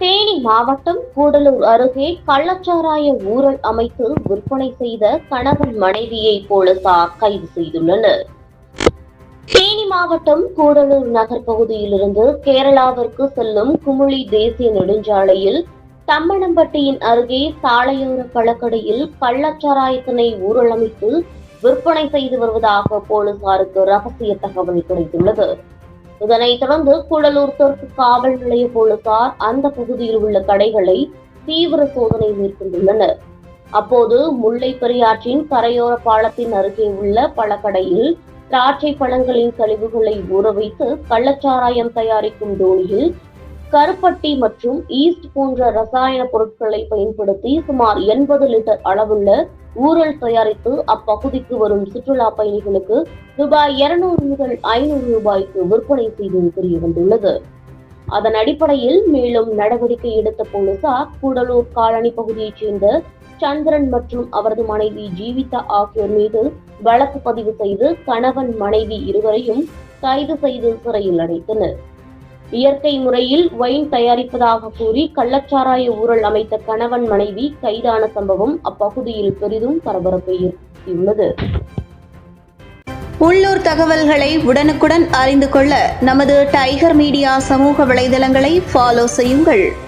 தேனி மாவட்டம் கூடலூர் அருகே கள்ளச்சாராய ஊரல் அமைத்து விற்பனை செய்த கணவன் மனைவியை போலீசார் கைது செய்துள்ளனர். தேனி மாவட்டம் கூடலூர் நகர் பகுதியிலிருந்து கேரளாவிற்கு செல்லும் குமுளி தேசிய நெடுஞ்சாலையில் தம்மணம்பட்டியின் அருகே சாலையோர பழக்கடையில் கள்ளச்சாராயத்தினை ஊரல் விற்பனை செய்து வருவதாக போலீசாருக்கு ரகசிய தகவல் கிடைத்துள்ளது. இதனைத் தொடர்ந்து கூடலூர் தெற்கு காவல் நிலைய போலீசார் அந்த பகுதியில் உள்ள கடைகளை தீவிர சோதனை மேற்கொண்டுள்ளனர். அப்போது முல்லை பெரியாற்றின் கரையோர பாலத்தின் அருகே உள்ள பழக்கடையில் திராட்சை பழங்களின் கழிவுகளை ஊற வைத்து கள்ளச்சாராயம் தயாரிக்கும் டோனியில் கருப்பட்டி மற்றும் ஈஸ்ட் போன்ற ரசாயன பொருட்களை பயன்படுத்தி சுமார் எண்பது லிட்டர் அளவுள்ள ஊரல் தயாரித்து அப்பகுதிக்கு வரும் சுற்றுலா பயணிகளுக்கு ரூபாய் இருநூறு முதல் ஐநூறு ரூபாய்க்கு விற்பனை செய்து தெரிய வந்துள்ளது அதன் அடிப்படையில் மேலும் நடவடிக்கை எடுத்த போலீசார் கூடலூர் காலனி பகுதியைச் சேர்ந்த சந்திரன் மற்றும் அவரது மனைவி ஜீவிதா ஆகியோர் மீது வழக்கு பதிவு செய்து கணவன் மனைவி இருவரையும் கைது செய்து சிறையில் அடைத்தனர். இயற்கை முறையில் ஒயின் தயாரிப்பதாக கூறி கள்ளச்சாராய ஊழல் அமைத்த கணவன் மனைவி கைதான சம்பவம் அப்பகுதியில் பெரிதும் பரபரப்பை ஏற்படுத்தியுள்ளது. உள்ளூர் தகவல்களை உடனுக்குடன் அறிந்து கொள்ள நமது டைகர் மீடியா சமூக வலைதளங்களை ஃபாலோ செய்யுங்கள்.